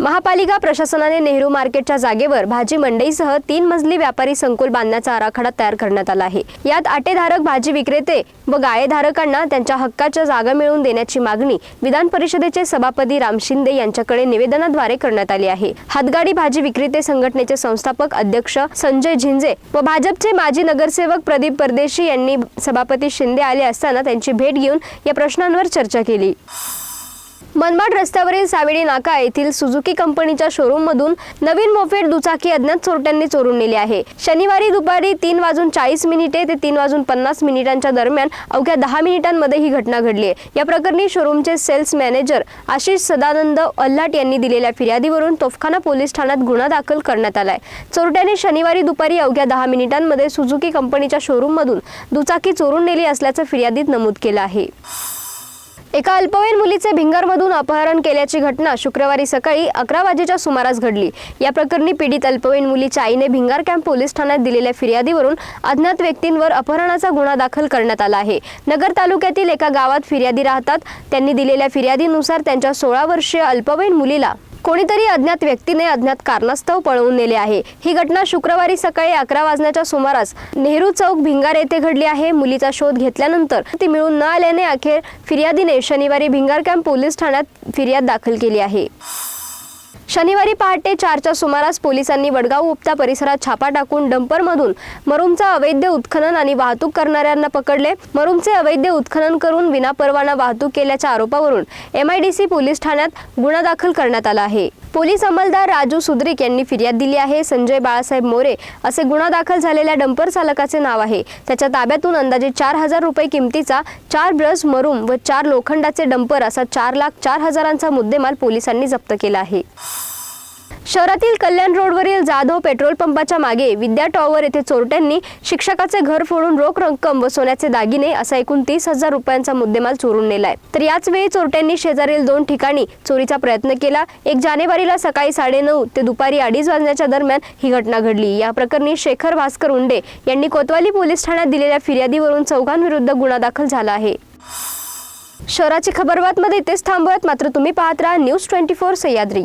महापालिका प्रशासनाने नेहरू मार्केटच्या जागेवर भाजी मंडईसह तीन मजली व्यापारी संकुल बांधण्याचा आराखडा तयार करण्यात आला आहे. यात आटेधारक भाजी विक्रेते व गाळेधारकांना त्यांच्या हक्काच्या जागा मिळवून देण्याची मागणी विधान परिषदेचे सभापती राम शिंदे यांच्याकडे निवेदनाद्वारे करण्यात आली आहे. हातगाडी भाजी विक्रेते संघटनेचे संस्थापक अध्यक्ष संजय झिंजे व भाजपचे माजी नगरसेवक प्रदीप परदेशी यांनी सभापती शिंदे आले असताना त्यांची भेट घेऊन या प्रश्नांवर चर्चा केली. मनमाड रस्त्यावरील सावेडी नाका येथील सुझुकी कंपनीच्या शोरूम मधून नवीन मोफेड दुचाकी अज्ञात चोरट्यांनी चोरून नेली आहे. शनिवारी दुपारी तीन वाजून चाळीस मिनिटे ते तीन वाजून पन्नास मिनिटांच्या दरम्यान अवघ्या दहा मिनिटांमध्ये ही घटना घडली आहे. या प्रकरणी शोरूमचे सेल्स मॅनेजर आशिष सदानंद अल्हाट यांनी दिलेल्या फिर्यादीवरून तोफखाना पोलीस ठाण्यात गुन्हा दाखल करण्यात आलाय. चोरट्याने शनिवारी दुपारी अवघ्या दहा मिनिटांमध्ये सुझुकी कंपनीच्या शोरूम मधून दुचाकी चोरून नेली असल्याचं फिर्यादीत नमूद केलं आहे. एका अल्पवयीन मुलीचे भिंगारमधून अपहरण केल्याची घटना शुक्रवारी सकाळी अकरा वाजेच्या सुमारास घडली. या प्रकरणी पीडित अल्पवयीन मुलीच्या आईने भिंगार कॅम्प पोलीस ठाण्यात दिलेल्या फिर्यादीवरून अज्ञात व्यक्तींवर अपहरणाचा गुन्हा दाखल करण्यात आला आहे. नगर तालुक्यातील एका गावात फिर्यादी राहतात. त्यांनी दिलेल्या फिर्यादीनुसार त्यांच्या सोळा वर्षीय अल्पवयीन मुलीला कोणीतरी अज्ञात व्यक्तीने अज्ञात कारणास्तव पळवून नेले आहे. ही घटना शुक्रवारी सकाळी अकरा वाजण्याच्या सुमारास नेहरू चौक भिंगार येथे घडली आहे. मुलीचा शोध घेतल्यानंतर ती मिळून न आल्याने अखेर फिर्यादीने शनिवारी भिंगार कॅम्प पोलीस ठाण्यात फिर्याद दाखल केली आहे. शनिवारी पहाटे चारच्या सुमारास पोलिसांनी वडगाव उपता परिसरात छापा टाकून डंपरमधून मरुमचा अवैध उत्खनन आणि वाहतूक करणाऱ्यांना पकडले. मरुमचे अवैध उत्खनन करून विनापरवाना वाहतूक केल्याच्या आरोपावरून एमआयडीसी पोलीस ठाण्यात गुन्हा दाखल करण्यात आला आहे. पोलीस अंमलदार राजू सुद्रिक यांनी फिर्याद दिली आहे. संजय बाळासाहेब मोरे असे गुन्हा दाखल झालेल्या डंपर चालकाचे नाव आहे. त्याच्या ताब्यातून अंदाजे चार हजार रुपये किमतीचा चार ब्रश मरूम व चार लोखंडाचे डंपर असा चार लाख चार हजारांचा मुद्देमाल पोलिसांनी जप्त केला आहे. शहरातील कल्याण रोडवरील जाधव पेट्रोल पंपाच्या मागे विद्या टॉवर येथे चोरट्यांनी शिक्षकाचे घर फोडून रोख रक्कम व सोन्याचे दागिने असा एकूण तीस हजार रुपयांचा मुद्देमाल चोरून नेलाय. तर याच वेळी चोरट्यांनी शेजारील दोन ठिकाणी चोरीचा प्रयत्न केला. एक जानेवारीला सकाळी साडेनऊ ते दुपारी अडीच वाजण्याच्या दरम्यान ही घटना घडली. या प्रकरणी शेखर भास्कर उंडे यांनी कोतवाली पोलीस ठाण्यात दिलेल्या फिर्यादीवरून चौघांविरुद्ध गुन्हा दाखल झाला आहे. शहराची खबरबातमध्ये इथेच थांबवत मात्र तुम्ही पाहत राहा न्यूज ट्वेंटी फोर सह्याद्री.